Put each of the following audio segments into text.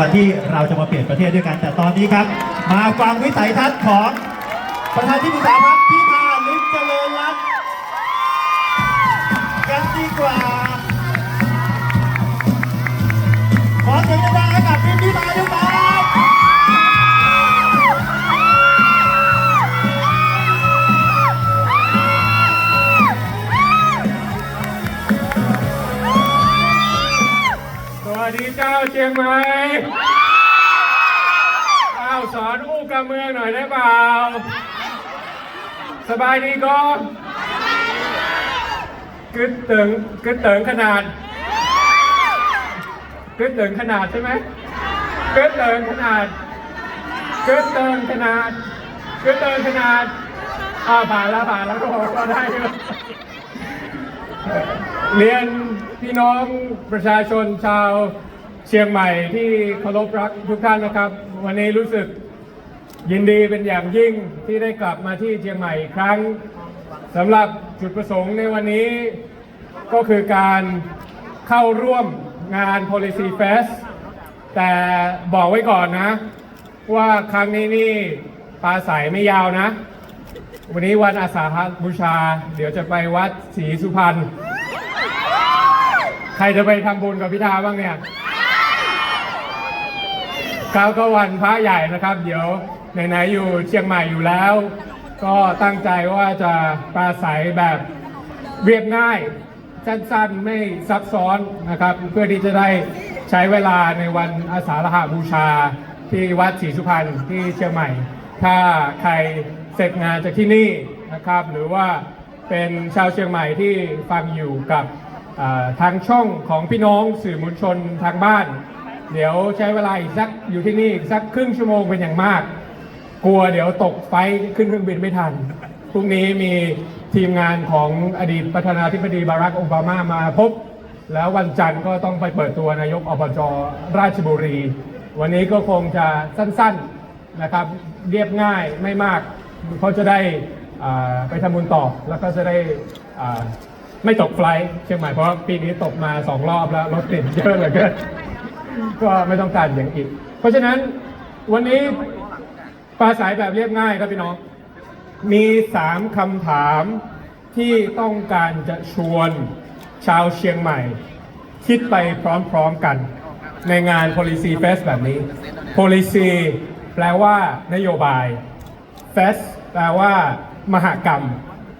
วันที่เราจะมาเปลี่ยนประเทศด้วยกัน แต่ตอนนี้ครับ มาฟังวิสัยทัศน์ของประธานที่ปรึกษาพรรคพิธาลิมเจริญรัตน์กันดีกว่า ขอเสียงดังๆให้กับพิมพิธาด้วยครับ วัสดีเจ้าเชียงใหม่อ้าวสอนอู้กับเมืองหน่อยได้เปล่า สบายดีก็กึดเติงกึดเติงขนาดกึดเติงขนาดใช่ไหมกึดเติงขนาดกึดเติงขนาดกึดเติงขนาดอ่าผ่านแล้วผ่านแล้วก็ก็ได้อยู่ เรียนพี่น้องประชาชนชาวเชียงใหม่ที่เคารพรักทุกท่านนะครับ วันนี้รู้สึกยินดีเป็นอย่างยิ่งที่ได้กลับมาที่เชียงใหม่อีกครั้งสำหรับจุดประสงค์ในวันนี้ก็คือการเข้าร่วมงาน Policy Fest แต่บอกไว้ก่อนนะ ว่าครั้งนี้นี่ปลาใสไม่ยาวนะ วันนี้วันอาสาฬหบูชา เดี๋ยวจะไปวัดศรีสุพรรณ ใครจะไปทำบุญกับพิธาบ้างเนี่ยครับก็วันพระใหญ่นะครับ เดี๋ยวไหนๆอยู่เชียงใหม่อยู่แล้ว ก็ตั้งใจว่าจะปราศัยแบบเรียบง่ายสั้นๆไม่ซับซ้อนนะครับ เพื่อที่จะได้ใช้เวลาในวันอาสาฬหบูชาที่วัดศรีสุพรรณที่เชียงใหม่ ถ้าใครเสร็จงานจากที่นี่นะครับ หรือว่าเป็นชาวเชียงใหม่ที่ฟังอยู่กับ ทางช่องของพี่น้องสื่อมวลชนทางบ้าน เดี๋ยวใช้เวลาอีกสักอยู่ที่นี่สักครึ่งชั่วโมงเป็นอย่างมาก กลัวเดี๋ยวตกไฟขึ้นเครื่องบินไม่ทันพรุ่งนี้มีทีมงานของอดีตประธานาธิบดีบารักโอบามามาพบ แล้ววันจันทร์ก็ต้องไปเปิดตัวนายกอบจราชบุรี วันนี้ก็คงจะสั้นๆนะครับเรียบง่ายไม่มากเขาจะได้ไปทำบุญต่อแล้วก็จะได้ ไม่ตกไฟล์เชียงใหม่เพราะปีนี้ตกมาสองรอบแล้วรถติดเยอะเหลือเกินก็ไม่ต้องการอย่างอีก เพราะฉะนั้นวันนี้ปราศัยแบบเรียบง่ายครับพี่น้อง มีสามคำถามที่ต้องการจะชวนชาวเชียงใหม่ คิดไปพร้อมๆกัน ในงาน policy fest แบบนี้ policy แปลว่านโยบาย fest แปลว่ามหากรรม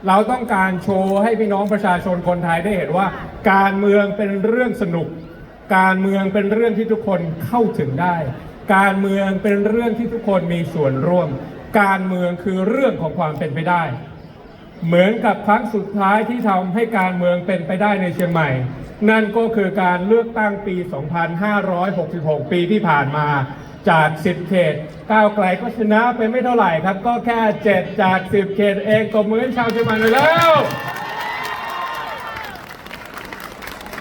เราต้องการโชว์ให้พี่น้องประชาชนคนไทยได้เห็นว่า การเมืองเป็นเรื่องสนุก การเมืองเป็นเรื่องที่ทุกคนเข้าถึงได้ การเมืองเป็นเรื่องที่ทุกคนมีส่วนร่วม การเมืองคือเรื่องของความเป็นไปได้ เหมือนกับครั้งสุดท้ายที่ทำให้การเมืองเป็นไปได้ในเชียงใหม่ นั่นก็คือการเลือกตั้งปี 2566 ปีที่ผ่านมา จาก 10 เขต ก้าวไกลก็ชนะไปไม่เท่าไหร่ครับ ก็แค่ 7 จาก 10 เขตเองตบมือให้ชาวเชียงใหม่เลยแล้ว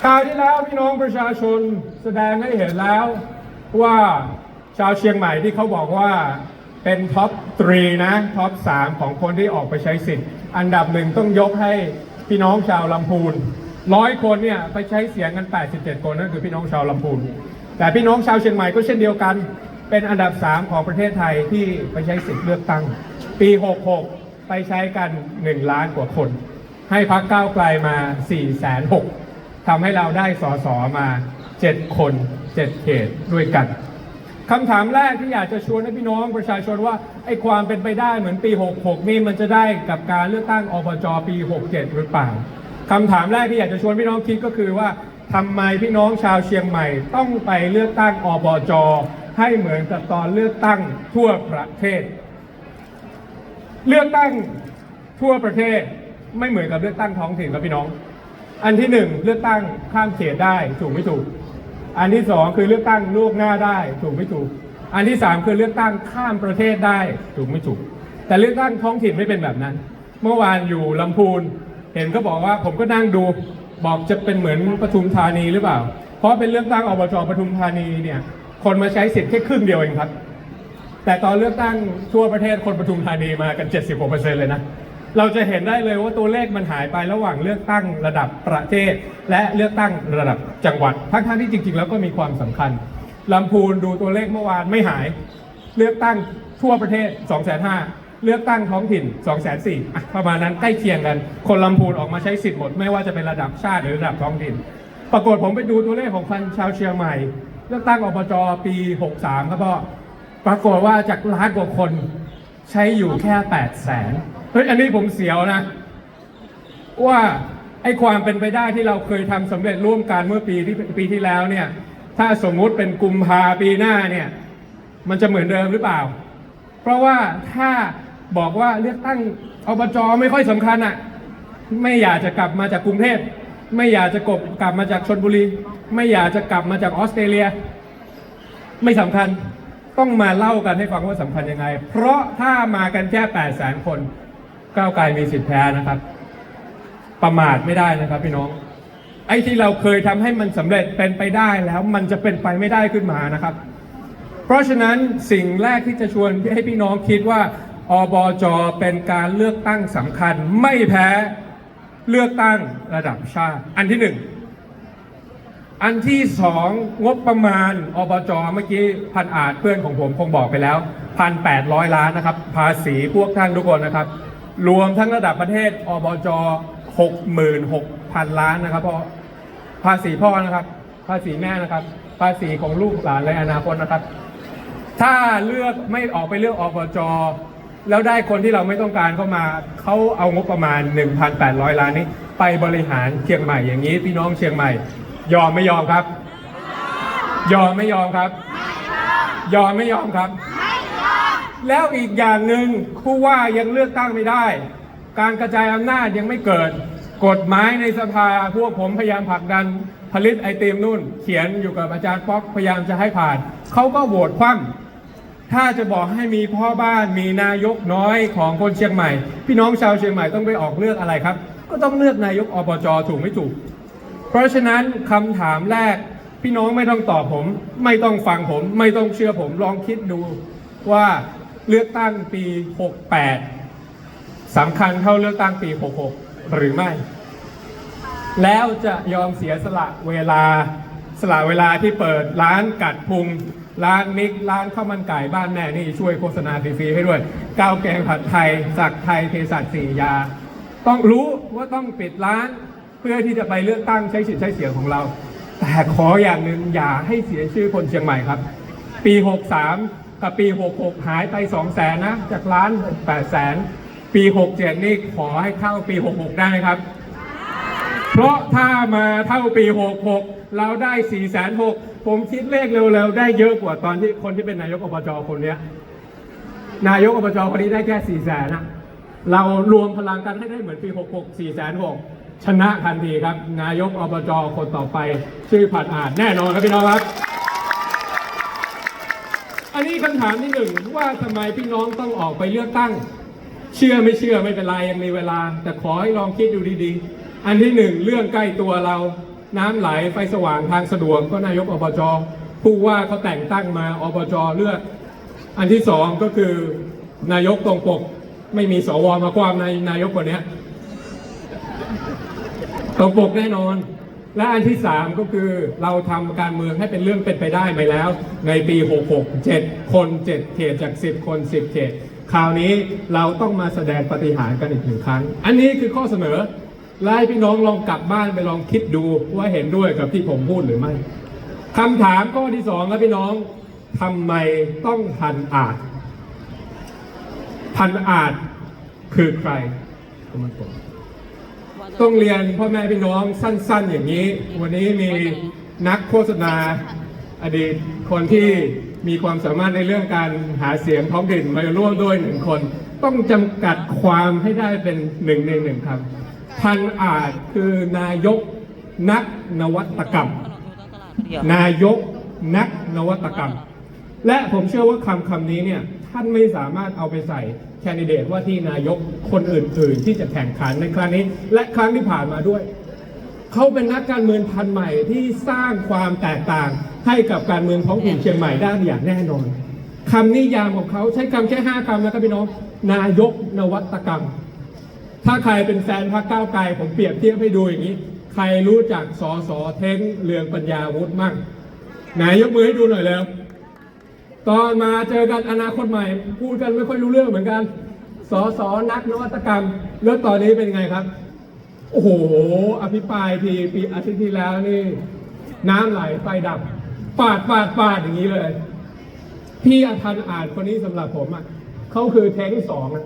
คราวที่แล้วพี่น้องประชาชนแสดงให้เห็นแล้วว่าชาวเชียงใหม่ที่เขาบอกว่าเป็นท็อป3นะท็อป3ของคนที่ออกไปใช้สิทธิ์ อันดับหนึ่งต้องยกให้พี่น้องชาวลำพูนร้อยคนเนี่ยไปใช้เสียงกัน 87 คนนั่นคือพี่น้องชาวลำพูนแต่พี่น้องชาวเชียงใหม่ก็เช่นเดียวกัน เป็นอันดับ 3 ของประเทศไทยที่ไปใช้สิทธิ์เลือกตั้ง ปี 66 ไปใช้กัน 1 ล้านกว่าคน ให้พักก้าวไกลมา 4 6 0 0 0ทำให้เราได้สอสอมา 7 คน 7 เขตด้วยกันคำถามแรกที่อยากจะชวนให้พี่น้องประชาชนว่าไอ้ความเป็นไปได้เหมือนปี 66 นี่มันจะได้กับการเลือกตั้งอบจปี 67 หรือเปล่าคำถามแรกที่อยากจะชวนพี่น้องคิดก็คือว่าทำไมพี่น้องชาวเชียงใหม่ต้องไปเลือกตั้งอบจ ให้เหมือนกับตอนเลือกตั้งทั่วประเทศ เลือกตั้งทั่วประเทศไม่เหมือนกับเลือกตั้งท้องถิ่นครับพี่น้อง อันที่หนึ่งเลือกตั้งข้ามเขตได้ถูกไม่ถูก อันที่สองคือเลือกตั้งล่วงหน้าได้ถูกไม่ถูก อันที่สามคือเลือกตั้งข้ามประเทศได้ถูกไม่ถูก แต่เลือกตั้งท้องถิ่นไม่เป็นแบบนั้น เมื่อวานอยู่ลำพูน เห็นก็บอกว่าผมก็นั่งดูบอกจะเป็นเหมือนปทุมธานีหรือเปล่า เพราะเป็นเลือกตั้งอบจปทุมธานีเนี่ย คนมาใช้สิทธิ์แค่ครึ่งเดียวเองครับ แต่ตอนเลือกตั้งทั่วประเทศคนปทุมธานีมากัน70กว่าเเลยนะ เราจะเห็นได้เลยว่าตัวเลขมันหายไประหว่างเลือกตั้งระดับประเทศ และเลือกตั้งระดับจังหวัด ทั้งๆที่จริง ๆ แล้วก็มีความสำคัญลำพูนดูตัวเลขเมื่อวานไม่หาย เลือกตั้งทั่วประเทศ 2 5 0 0 0เลือกตั้งท้องถิ่น 2 4 0 0 0ประมาณนั้นใกล้เคียงกัน คนลำพูนออกมาใช้สิทธิ์หมด ไม่ว่าจะเป็นระดับชาติหรือระดับท้องถิ่น ปรากฏผมไปดูตัวเลขของคนชาวเชียงใหม่ เลือกตั้งอบจปี 63 ครับพ่อปรากฏว่าจากล้านกว่าคนใช้อยู่แค่ 8 0 0แสนเฮ้ยอันนี้ผมเสียวนะ ว่าไอ้ความเป็นไปได้ที่เราเคยทำสำเร็จร่วมกันเมื่อปีที่ปีที่แล้วเนี่ย ถ้าสมมุติเป็นกุมภาปีหน้าเนี่ย มันจะเหมือนเดิมหรือเปล่า เพราะว่าถ้าบอกว่าเลือกตั้งอบจไม่ค่อยสำคัญอะ่ะ ไม่อยากจะกลับมาจากกรุงเทพไม่อยากจะกบกลับมาจากชนบุรี ไม่อยากจะกลับมาจากออสเตรเลีย ไม่สำคัญต้องมาเล่ากันให้ฟังว่าสำคัญยังไง เพราะถ้ามากันแค่8 0 0 0 0 0คนก้าวไกลมีสิทธิ์แพ้นะครับ ประมาทไม่ได้นะครับพี่น้อง ไอ้ที่เราเคยทำให้มันสำเร็จเป็นไปได้แล้วมันจะเป็นไปไม่ได้ขึ้นมานะครับ เพราะฉะนั้นสิ่งแรกที่จะชวนให้พี่น้องคิดว่าอบจเป็นการเลือกตั้งสำคัญ ไม่แพ้เลือกตั้งระดับชาติ อันที่หนึ่ง อันที่สองงบประมาณอบจเมื่อกี้พันอาจเพื่อนของผมคงบอกไปแล้วพันแปดร้อยล้านนะครับ ภาษีพวกท่านทุกคนนะครับ รวมทั้งระดับประเทศอบจหกหมื่นหกพันล้านนะครับพราะภาษีพ่อนะครับ ภาษีแม่นะครับ ภาษีของลูกหลานในอนาคตนะครับ ถ้าเลือกไม่ออกไปเลือกอบจแล้วได้คนที่เราไม่ต้องการเข้ามาเขาเอางบประมาณ 1,800 ล้านนี้ ไปบริหารเชียงใหม่อย่างนี้พี่น้องเชียงใหม่ ยอมไม่ยอมครับ ยอมไม่ยอมครับ ยอมไม่ยอมครับ แล้วอีกอย่างหนึ่งผู้ว่ายังเลือกตั้งไม่ได้ การกระจายอำนาจยังไม่เกิด กฎหมายในสภาพวกผมพยายามผลักดันผลิตไอติมนู่น เขียนอยู่กับอาจารย์ป๊อกพยายามจะให้ผ่าน เขาก็โหวตคว่ำถ้าจะบอกให้มีพ่อบ้านมีนายกน้อยของคนเชียงใหม่ พี่น้องชาวเชียงใหม่ต้องไปออกเลือกอะไรครับ ก็ต้องเลือกนายกอบจถูกไม่ถูก เพราะฉะนั้นคำถามแรกพี่น้องไม่ต้องตอบผม ไม่ต้องฟังผม ไม่ต้องเชื่อผมลองคิดดูว่าเลือกตั้งปี 68สำคัญเท่าเลือกตั้งปี 66 หรือไม่ แล้วจะยอมเสียสละเวลาสละเวลาที่เปิดร้านกัดพุงร้านมิกร้านข้าวมันไก่บ้านแม่นี่ช่วยโฆษณาฟรีๆให้ด้วยก้าวแกงผัดไทย สักไทยเภสัชสี่ยา ต้องรู้ว่าต้องปิดร้าน เพื่อที่จะไปเลือกตั้งใช้สิทธิ์ใช้เสียงของเรา แต่ขออย่างหนึ่งอย่าให้เสียชื่อคนเชียงใหม่ครับ ปี 63 กับปี 66 หายไป 2 0 0แสนนะ จากล้าน8แสนปี 67 นี่ขอให้เข้าปี 66 ได้ไหมครับ เพราะถ้ามาเท่าปี 66 เราได้ 4 6 0 0 0ผมคิดเลขเร็วๆ ได้เยอะกว่าตอนที่คนที่เป็นนายกอบจคนเนี้ยนายกอบจคนนี้ได้แค่ 4 0 0 0 0นะเรารวมพลังกันให้ได้เหมือนปี 66 4 6 0 0 0 ชนะทันทีครับ นายกอบจคนต่อไป ชื่อผัดอาจแน่นอนครับพี่น้องครับ อันนี้คำถามที่หนึ่งว่าทำไมพี่น้องต้องออกไปเลือกตั้ง เชื่อไม่เชื่อไม่เป็นไรยังมีเวลา แต่ขอให้ลองคิดดูดีๆ อันที่หนึ่งเรื่องใกล้ตัวเราน้ำไหลไฟสว่างทางสะดวกก็นายกอบจผู้ว่าเขาแต่งตั้งมาอบจเลือก อันที่สองก็คือนายกตรงปก ไม่มีสวมาความในนายกคนนี้ ตรงปกแน่นอน และอันที่ 3 ก็คือเราทำการเมืองให้เป็นเรื่องเป็นไปได้ไปแล้ว ในปี 66 7 คน 7 เขตจาก 10 คน 10 เขต คราวนี้เราต้องมาแสดงปฏิหารกันอีกหนึ่งครั้ง อันนี้คือข้อเสนอและให้พี่น้องลองกลับบ้านไปลองคิดดูว่าเห็นด้วยกับที่ผมพูดหรือไม่คำถามข้อที่สองครับพี่น้องทำไมต้องพันอาจ พันอาจคือใครก็มันผม ต้องเรียนพ่อแม่พี่น้องสั้น ๆ อย่างนี้ วันนี้มีนักโฆษณาอดีตคนที่มีความสามารถในเรื่องการหาเสียงท้องถิ่นมาร่วมด้วยหนึ่งคน ต้องจำกัดความให้ได้เป็นหนึ่งในหนึ่งครับพันอาจคือนายกนักนวัตกรรม นายกนักนวัตกรรม และผมเชื่อว่าคำคำนี้เนี่ยท่านไม่สามารถเอาไปใส่ แคนดิเดตว่าที่นายกคนอื่น ๆ ที่จะแข่งขันในครั้งนี้ และครั้งที่ผ่านมาด้วย เขาเป็นนักการเมืองพันใหม่ที่สร้างความแตกต่างให้กับการเมืองท้องถิ่นเชียงใหม่ได้อย่างแน่นอนคำนิยามของเขาใช้คำแค่ห้าคำนะครับพี่น้องนายกนวัตกรรม ถ้าใครเป็นแฟนพรรคก้าวไกลผมเปรียบเทียบให้ดูอย่างนี้ ใครรู้จักสอสอเท้งเรืองปัญญาวุฒิมั่งไหนยกมือให้ดูหน่อยแล้ว ตอนมาเจอกันอนาคตใหม่ พูดกันไม่ค่อยรู้เรื่องเหมือนกัน สอสอนักนวัตกรรม แล้วตอนนี้เป็นไงครับ โอ้โห อภิปรายทีปีอาทิตย์ที่แล้วนี่ น้ำไหลไฟดับ ปาดปาดปาดอย่างนี้เลย พี่อาทันอ่านคนนี้สำหรับผมอะเขาคือเทงสองอะ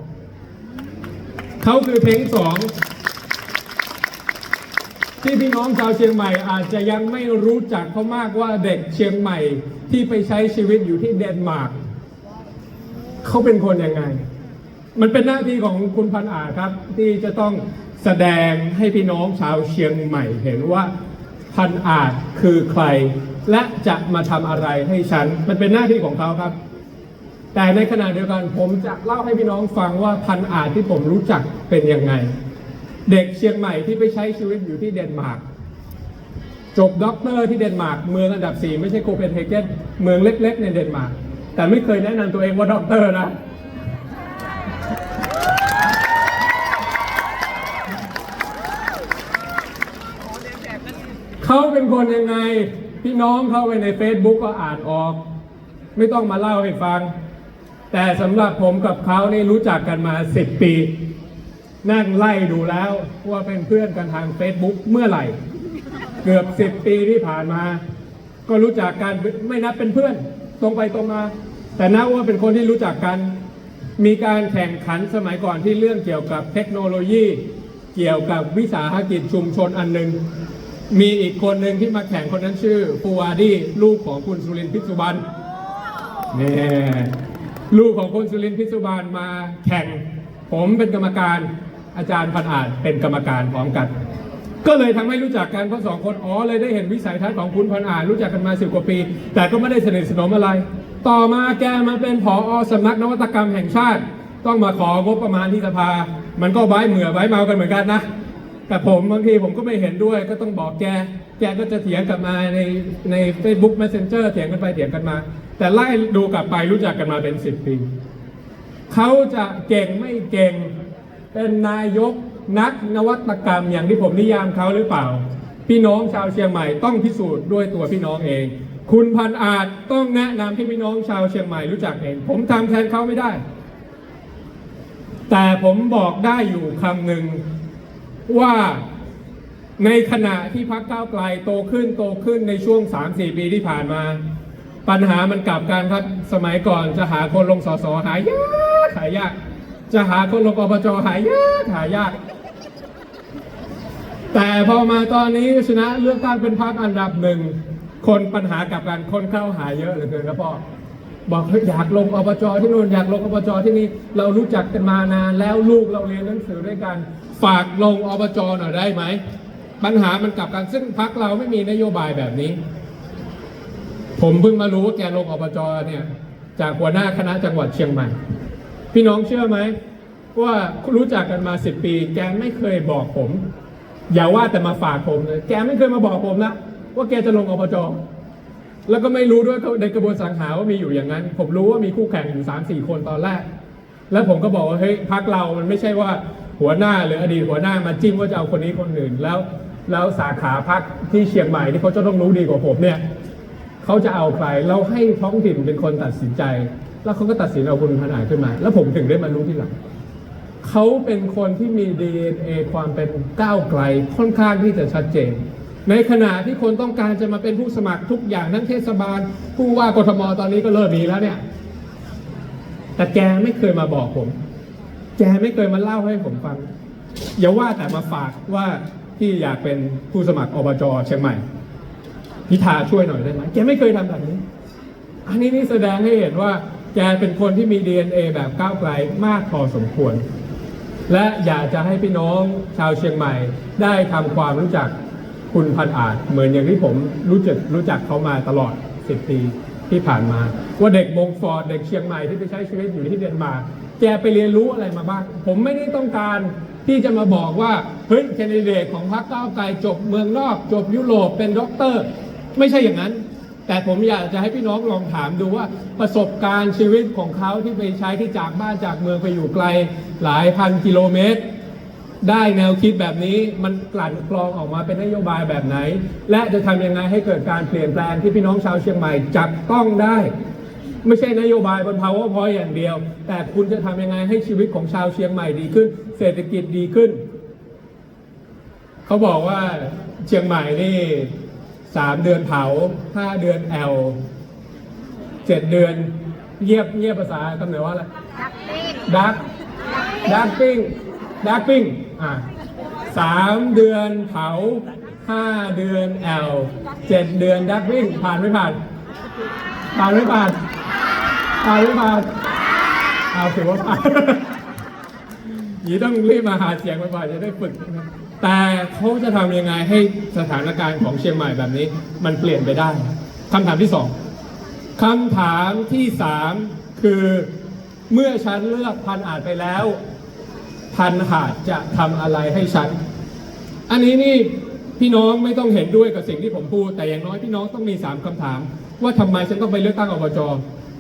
เขาคือเทงสอง ที่พี่น้องชาวเชียงใหม่อาจจะยังไม่รู้จักเขามากว่าเด็กเชียงใหม่ที่ไปใช้ชีวิตอยู่ที่เดนมาร์กเขาเป็นคนยังไง มันเป็นหน้าที่ของคุณพันอาครับ ที่จะต้องแสดงให้พี่น้องชาวเชียงใหม่เห็นว่าพันอาจคือใคร และจะมาทำอะไรให้ฉัน มันเป็นหน้าที่ของเขาครับ แต่ในขณะเดียวกันผมจะเล่าให้พี่น้องฟังว่าพันอาจที่ผมรู้จักเป็นยังไง เด็กเชียงใหม่ที่ไปใช้ชีวิตอยู่ที่เดนมาร์กจบด็อกเตอร์ที่เดนมาร์กเมืองอันดับ4ไม่ใช่โคเปนเฮเกนเมืองเล็ก ๆ ในเดนมาร์กแต่ไม่เคยแนะนำตัวเองว่าด็อกเตอร์นะเขาเป็นคนยังไง พี่น้องเข้าไปใน Facebook ก็อ่านออก ไม่ต้องมาเล่าให้ฟัง แต่สำหรับผมกับเขานี่รู้จักกันมา 10 ปี นั่งไล่ดูแล้วว่าเป็นเพื่อนกันทาง Facebook เมื่อไหร่ เกือบ10ปีที่ผ่านมา ก็รู้จักกันไม่นับเป็นเพื่อนตรงไปตรงมา แต่นับว่าเป็นคนที่รู้จักกัน มีการแข่งขันสมัยก่อนที่เรื่องเกี่ยวกับเทคโนโลยี เกี่ยวกับวิสาหกิจชุมชนอันหนึ่งมีอีกคนหนึ่งที่มาแข่งคนนั้นชื่อปูวาดีลูกของคุณสุรินทร์พิสุบรรณเนี่ยลูกของคุณสุรินทร์พิสุบรรณมาแข่ง ผมเป็นกรรมการ อาจารย์พันอาจเป็นกรรมการพร้อมกัน ก็เลยทำให้รู้จักกันเพราะสองคนอ๋อเลยได้เห็นวิสัยทัศน์ของคุณพันอาจรู้จักกันมาสิบกว่าปี แต่ก็ไม่ได้สนิทสนมอะไร ต่อมาแกมาเป็นผอสำนักนวัตกรรมแห่งชาติ ต้องมาของบประมาณที่สภา มันก็ไว้เหมือไว้เมากันเหมือนกันนะแต่ผมบางทีผมก็ไม่เห็นด้วยก็ต้องบอกแก แกก็จะเถียงกลับมาในใน Facebook Messenger เถียงกันไปเถียงกันมา แต่ไล่ดูกลับไปรู้จักกันมาเป็นสิบปี เขาจะเก่งไม่เก่ง เป็นนายกนักนวัตกรรมอย่างที่ผมนิยามเขาหรือเปล่า พี่น้องชาวเชียงใหม่ต้องพิสูจน์ด้วยตัวพี่น้องเอง คุณพันอาจต้องแนะนำให้พี่น้องชาวเชียงใหม่รู้จักเอง ผมทำแทนเขาไม่ได้ แต่ผมบอกได้อยู่คำหนึ่งว่าในขณะที่พักก้าวไกลโตขึ้นโตขึ้นในช่วง 3-4 ปีที่ผ่านมา ปัญหามันกลับกันครับสมัยก่อนจะหาคนลงสสหายากหายาก จะหาคนลงอบจหายากหายาก แต่พอมาตอนนี้ชนะเลือกตั้งเป็นพรรคอันดับหนึ่ง คนปัญหากับกันคนเข้าหายเยอะเหลือเกินครับพ่อบอกเฮ้ยอยากลงอบจที่นู่นอยากลงอบจที่นี่เรารู้จักกันมานานแล้วลูกเราเรียนหนังสือด้วยกัน ฝากลงอบจหน่อยได้ไหม ปัญหามันกลับกันซึ่งพรรคเราไม่มีนโยบายแบบนี้ ผมเพิ่งมารู้ว่าแกลงอบจเนี่ย จากหัวหน้าคณะจังหวัดเชียงใหม่ พี่น้องเชื่อไหมว่ารู้จักกันมาสิบปี แกไม่เคยบอกผม อย่าว่าแต่มาฝากผมเลยแกไม่เคยมาบอกผมนะว่าแกจะลงอบจแล้วก็ไม่รู้ด้วยในกระบวนสังหาว่ามีอยู่อย่างนั้น ผมรู้ว่ามีคู่แข่งอยู่3ามสี่คนตอนแรก แล้วผมก็บอกว่าเฮ้ยพักเรามันไม่ใช่ว่าหัวหน้าหรืออดีตหัวหน้ามาจิ้มว่าจะเอาคนนี้คนอื่นแล้ว แล้วสาขาพักที่เชียงใหม่ที่เขาจะต้องรู้ดีกว่าผมเนี่ยเขาจะเอาใครเราให้ท้องถิ่นเป็นคนตัดสินใจ แล้วเขาก็ตัดสินเอาคุณพันาจขึ้นมา แล้วผมถึงได้มารู้ที่หลังเขาเป็นคนที่มี DNA ความเป็นก้าวไกลค่อนข้างที่จะชัดเจน ในขณะที่คนต้องการจะมาเป็นผู้สมัครทุกอย่างทั้งเทศบาล ผู้ว่ากทมตอนนี้ก็เริ่มมีแล้วเนี่ย แต่แกไม่เคยมาบอกผม แกไม่เคยมาเล่าให้ผมฟัง อย่าว่าแต่มาฝากว่าที่อยากเป็นผู้สมัครอบจเชียงใหม่พิธาช่วยหน่อยได้ไหมแกไม่เคยทำแบบนี้ อันนี้นี่แสดงให้เห็นว่า แกเป็นคนที่มี DNA แบบก้าวไกลมากพอสมควร และอยากจะให้พี่น้องชาวเชียงใหม่ ได้ทำความรู้จักคุณพันอาจ เหมือนอย่างที่ผมรู้จักรู้จักเขามาตลอด 10 ปีที่ผ่านมา ว่าเด็กมงฟอร์ดเด็กเชียงใหม่ที่ไปใช้ชีวิตอยู่ที่เดนมาร์กแกไปเรียนรู้อะไรมาบ้าง ผมไม่ได้ต้องการที่จะมาบอกว่าเฮ้ยแคนดิเดตของพรรคก้าวไกลจบเมืองนอก จบยุโรปเป็นด็อกเตอร์ ไม่ใช่อย่างนั้น แต่ผมอยากจะให้พี่น้องลองถามดูว่าประสบการณ์ชีวิตของเขาที่ไปใช้ที่จากบ้านจากเมืองไปอยู่ไกลหลายพันกิโลเมตร ได้แนวคิดแบบนี้มันกลั่นกรองออกมาเป็นนโยบายแบบไหน และจะทำยังไงให้เกิดการเปลี่ยนแปลงที่พี่น้องชาวเชียงใหม่จับต้องได้ไม่ใช่นโยบายบน powerpoint อย่างเดียว แต่คุณจะทำยังไงให้ชีวิตของชาวเชียงใหม่ดีขึ้น เศรษฐกิจดีขึ้น เขาบอกว่าเชียงใหม่นี่ สามเดือนเผาห้าเดือนแอลเจ็ดเดือนเงียบเงียบภาษากำเนิดว่าอะไรดักดักปิ้งดักปิ้งอะสามเดือนเผาห้าเดือนแอลเจ็ดเดือนดักปิ้งผ่านไม่ผ่าน ผ่านไม่ผ่านผ่านไม่ผ่านเอาถือว่าผ่านยีต้องรีบมาหาเสียงบ่อยๆจะได้ฝึกนะครับ แต่เขาจะทำยังไงให้สถานการณ์ของเชียงใหม่แบบนี้ มันเปลี่ยนไปได้คำถามที่สองคำถามที่สามคือเมื่อฉันเลือกพันอาจไปแล้ว พันหาดจะทำอะไรให้ฉัน อันนี้นี่พี่น้องไม่ต้องเห็นด้วยกับสิ่งที่ผมพูด แต่อย่างน้อยพี่น้องต้องมีสามคำถาม ว่าทำไมฉันต้องไปเลือกตั้งอบจ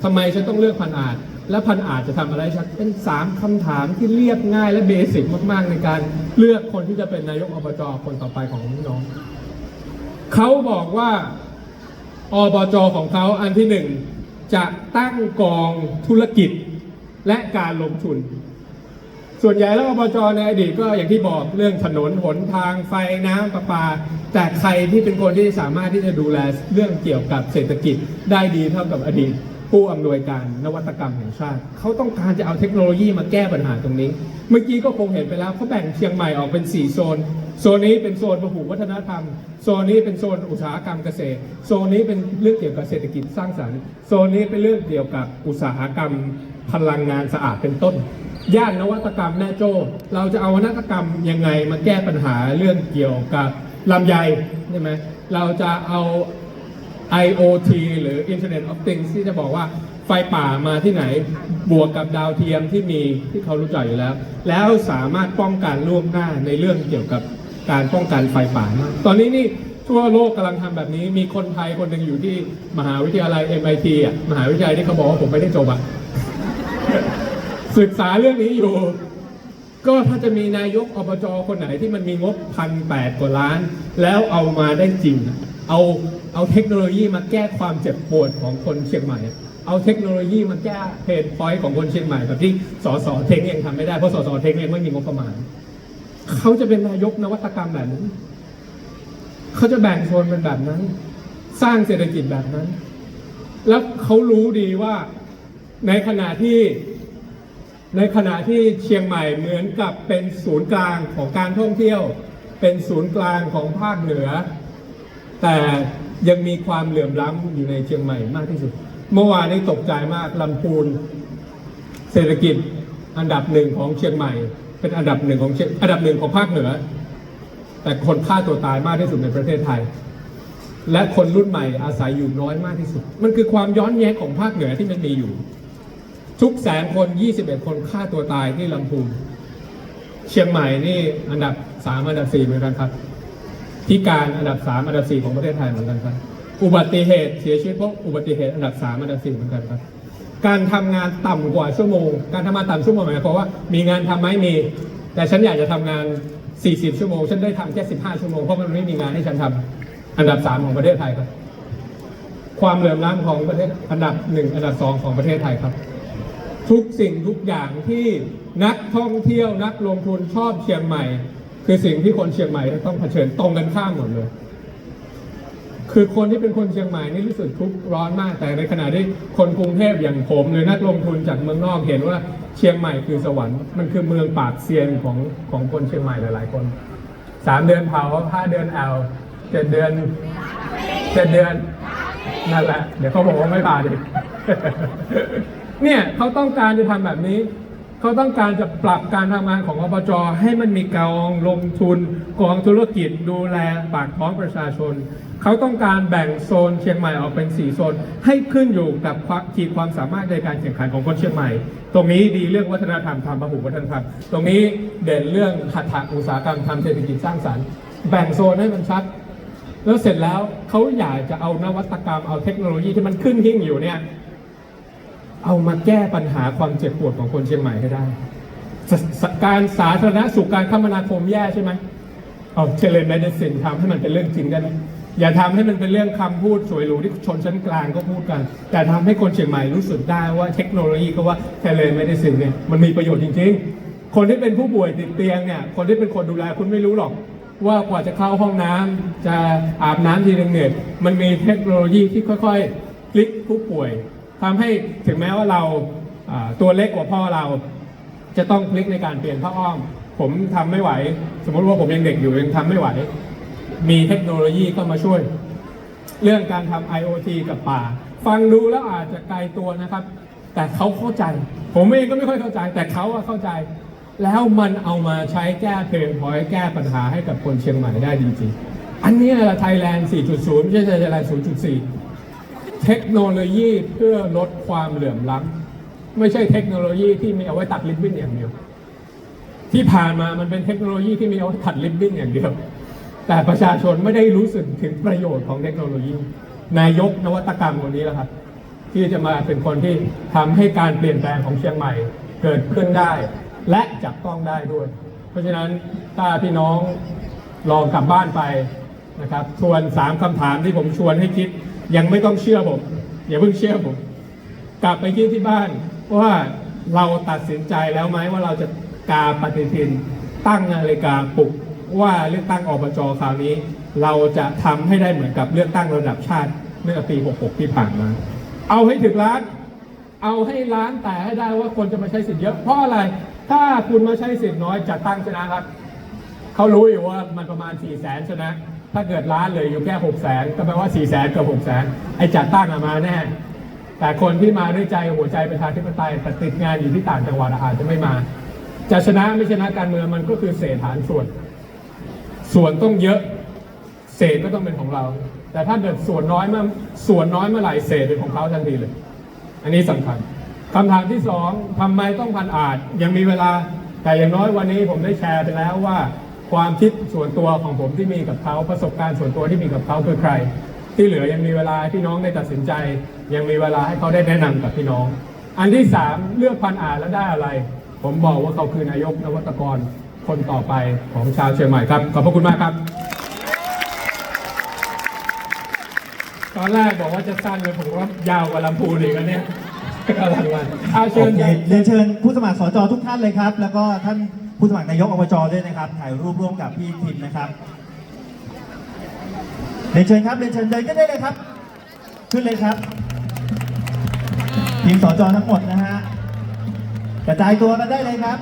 ทำไมฉันต้องเลือกพันอาจ และพันอาจจะทำอะไรให้ฉันเป็นสามคำถามที่เรียบง่ายและเบสิกมาก ๆ ในการเลือกคนที่จะเป็นนายกอบจคนต่อไปของพี่น้องเขาบอกว่าอบจของเขาอันที่หนึ่งจะตั้งกองธุรกิจและการลงทุน ส่วนใหญ่แล้วอบจในอดีตก็อย่างที่บอกเรื่องถนนหนทางไฟน้ำประปา แต่ใครที่เป็นคนที่สามารถที่จะดูแลเรื่องเกี่ยวกับเศรษฐกิจได้ดีเท่ากับอดีต ผู้อำนวยการนวัตกรรมแห่งชาติ เขาต้องการจะเอาเทคโนโลยีมาแก้ปัญหาตรงนี้ เมื่อกี้ก็คงเห็นไปแล้วเขาแบ่งเชียงใหม่ออกเป็น 4 โซน โซนนี้เป็นโซนพหุวัฒนธรรม โซนนี้เป็นโซนอุตสาหกรรมเกษตร โซนนี้เป็นเรื่องเกี่ยวกับเศรษฐกิจสร้างสรรค์ โซนนี้เป็นเรื่องเกี่ยวกับอุตสาหกรรมพลังงานสะอาดเป็นต้น ย่านนวัตกรรมแม่โจ้ เราจะเอานวัตกรรมยังไงมาแก้ปัญหาเรื่องเกี่ยวกับลำไยใช่ไหมเราจะเอา IoT หรือ Internet of Things ที่จะบอกว่าไฟป่ามาที่ไหน บวกกับดาวเทียมที่มีที่เขารู้จักอยู่แล้ว แล้วสามารถป้องกันล่วงหน้าในเรื่องเกี่ยวกับการป้องกันไฟป่า ตอนนี้นี่ทั่วโลกกำลังทำแบบนี้ มีคนไทยคนหนึ่งอยู่ที่มหาวิทยาลัย MIT อะ มหาวิทยาลัยที่เขาบอกว่าผมไม่ได้จบอะ ศึกษาเรื่องนี้อยู่ ก็ถ้าจะมีนายกอบจคนไหนที่มันมีงบพันแปดกว่าล้าน แล้วเอามาได้จริง เอาเอาเทคโนโลยีมาแก้ความเจ็บปวดของคนเชียงใหม่ เอาเทคโนโลยีมาแก้เพนพอยต์ของคนเชียงใหม่แบบที่สสเทคยังทำไม่ได้เพราะสสเทคยังไม่มีงบประมาณเขาจะเป็นนายกนวัตกรรมแบบนั้นเขาจะแบ่งโซนเป็นแบบนั้น สร้างเศรษฐกิจแบบนั้น แล้วเขารู้ดีว่าในขณะที่ในขณะที่เชียงใหม่เหมือนกับเป็นศูนย์กลางของการท่องเที่ยว เป็นศูนย์กลางของภาคเหนือ แต่ยังมีความเหลื่อมล้ำอยู่ในเชียงใหม่มากที่สุด เมื่อวานนี้ตกใจมากลำพูน เศรษฐกิจอันดับหนึ่งของเชียงใหม่ เป็นอันดับหนึ่งของอันดับหนึ่งของภาคเหนือ แต่คนฆ่าตัวตายมากที่สุดในประเทศไทย และคนรุ่นใหม่อาศัยอยู่น้อยมากที่สุด มันคือความย้อนแย้งของภาคเหนือที่มันมีอยู่ ทุกแสนคน 21 คนฆ่าตัวตายที่ลำพูนเชียงใหม่นี่อันดับ3อันดับ4เหมือนกันครับ พิการอันดับ 3 อันดับ 4 ของประเทศไทยเหมือนกันครับ อุบัติเหตุเสียชีวิตเพราะอุบัติเหตุอันดับ 3 อันดับ 4 เหมือนกันครับ การทำงานต่ำกว่าชั่วโมง การทำงานต่ำชั่วโมงหมายความว่า มีงานทำไหมมี แต่ฉันอยากจะทำงาน 40 ชั่วโมง ฉันได้ทำแค่ 15 ชั่วโมง เพราะมันไม่มีงานให้ฉันทำอันดับ 3 ของประเทศไทยครับ ความเหลื่อมล้ำของประเทศอันดับ 1 อันดับ 2 ของประเทศไทยครับ ทุกสิ่งทุกอย่างที่นักท่องเที่ยวนักลงทุนชอบเชียงใหม่ คือสิ่งที่คนเชียงใหม่ต้องเผชิญตรงกันข้ามหมดเลย คือคนที่เป็นคนเชียงใหม่นี่รู้สึกทุกข์ร้อนมาก แต่ในขณะที่คนกรุงเทพอย่างผมหรือนักลงทุนจากเมืองนอกเห็นว่าเชียงใหม่คือสวรรค์มันคือเมืองปากเซียนของของคนเชียงใหม่หลายๆคนสามเดือนเผาห้าเดือนแอลเจ็ดเดือนเจ็ดเดือนนั่นแหละ เดี๋ยวเขาบอกว่าไม่ผ่านอีกเนี่ยเขาต้องการจะทำแบบนี้ เขาต้องการจะปรับการทำงานของอบจให้มันมีกองลงทุนกองธุรกิจดูแลปากท้องประชาชน เขาต้องการแบ่งโซนเชียงใหม่ออกเป็น4โซน ให้ขึ้นอยู่กับความขีดความสามารถในการแข่งขันของคนเชียงใหม่ ตรงนี้ดีเรื่องวัฒนธรรมทำพหุวัฒนธรรม ตรงนี้เด่นเรื่องหัตถอุตสาหกรรมทำเศรษฐกิจสร้างสรรค์ แบ่งโซนให้มันชัดแล้วเสร็จแล้วเขาอยากจะเอานวัตกรรมเอาเทคโนโลยีที่มันขึ้นหิ่งอยู่เนี่ย เอามาแก้ปัญหาความเจ็บปวดของคนเชียงใหม่ให้ได้ การสาธารณสุขการคมนาคมแย่ใช่ไหมเอาเทเลเมดิซินทำให้มันเป็นเรื่องจริงได้ไหมอย่าทำให้มันเป็นเรื่องคำพูดสวยหรูที่ชนชั้นกลางก็พูดกัน แต่ทำให้คนเชียงใหม่รู้สึกได้ว่าเทคโนโลยีก็ว่าเทเลเมดิซินเนี่ยมันมีประโยชน์จริง ๆ คนที่เป็นผู้ป่วยติดเตียงเนี่ยคนที่เป็นคนดูแลคุณไม่รู้หรอก ว่ากว่าจะเข้าห้องน้ำจะอาบน้ำทีนึงเนี่ยมันมีเทคโนโลยีที่ค่อยๆพลิกผู้ป่วย ทำให้ถึงแม้ว่าเราตัวเล็กกว่าพ่อเรา จะต้องพลิกในการเปลี่ยนผ้าอ้อม ผมทำไม่ไหว สมมติว่าผมยังเด็กอยู่ยังทำไม่ไหว มีเทคโนโลยีก็มาช่วย เรื่องการทำ IoT กับป่า ฟังดูแล้วอาจจะไกลตัวนะครับ แต่เขาเข้าใจ ผมเองก็ไม่ค่อยเข้าใจ แต่เขาเข้าใจ แล้วมันเอามาใช้แก้เพลงพอยแก้ปัญหาให้กับคนเชียงใหม่ได้จริงๆอันนี้ไทยแลนด์ 4.0 ไม่ใช่ไทยแลนด์ 0.4 เทคโนโลยีเพื่อลดความเหลื่อมล้ำไม่ใช่เทคโนโลยีที่มีเอาไว้ตัดลิบบิ้นอย่างเดียว ที่ผ่านมามันเป็นเทคโนโลยีที่มีเอาไว้ตัดลิบบิ้นอย่างเดียว แต่ประชาชนไม่ได้รู้สึกถึงประโยชน์ของเทคโนโลยี นายกนวัตกรรมคนนี้แหละครับที่จะมาเป็นคนที่ทำให้การเปลี่ยนแปลงของเชียงใหม่เกิดขึ้นได้ และจับต้องได้ด้วย เพราะฉะนั้นถ้าพี่น้องลองกลับบ้านไปนะครับชวนสามคำถามที่ผมชวนให้คิด ยังไม่ต้องเชื่อผม อย่าเพิ่งเชื่อผม กลับไปคิดที่บ้านว่าเราตัดสินใจแล้วไหมว่าเราจะกาปฏิทิน ตั้งนาฬิกาปลุกว่าเลือกตั้งอบจคราวนี้ เราจะทำให้ได้เหมือนกับเลือกตั้งระดับชาติเมื่อปี 66 ที่ผ่านมา เอาให้ถึงล้าน เอาให้ล้านแต่ให้ได้ว่าคนจะมาใช้สิทธิ์เยอะเพราะอะไร ถ้าคุณมาใช้สิทธิ์น้อยจะตั้งชนะครับ เขารู้อยู่ว่ามันประมาณ4 0 0แสนชนะ ถ้าเกิดล้านเลยอยู่แค่6 0แสนก็แปลว่า4 0 0แสนกับ6 0แสนไอ้จัดตั้งอะมาแน่แต่คนที่มาด้วยใจหัวใจประชาธิปไตยแต่ติดงานอยู่ที่ต่างจังหวัดอาจจะไม่มา จะชนะไม่ชนะการเมืองมันก็คือเศษฐานส่วน ส่วนต้องเยอะเศษก็ต้องเป็นของเรา แต่ถ้าเกิดส่วนน้อยเมื่อส่วนน้อยเมื่อไหร่เศษเป็นของเขาทันทีเลย อันนี้สำคัญคำถามที่สองทำไมต้องพันอาจยังมีเวลาแต่อย่างน้อยวันนี้ผมได้แชร์ไปแล้วว่า ความคิดส่วนตัวของผมที่มีกับเขาประสบการณ์ส่วนตัวที่มีกับเขาคือใคร ที่เหลือยังมีเวลาพี่น้องได้ตัดสินใจ ยังมีเวลาให้เขาได้แนะนำกับพี่น้อง อันที่สามเลือกพันอาจแล้วได้อะไร ผมบอกว่าเขาคือนายกนวัตกรคนต่อไปของชาวเชียงใหม่ครับ ขอบพระคุณมากครับ ตอนแรกบอกว่าจะสั้นเลยผมว่ายาวกว่าลำพูนอีกแล้วเนี่ยกำลังมาอาเชิโอญเคครับเรียนเชิญผู้สมัครสจทุกท่านเลยครับ แล้วก็ท่าน ผู้สมัครนายกอบจด้วยนะครับ ถ่ายรูปร่วมกับพี่ทิมนะครับเรียนเชิญครับเรียนเชิญเดินก็ได้เลยครับ ขึ้นเลยครับ ทีมสจทั้งหมดนะฮะกระจายตัวกันได้เลยครับ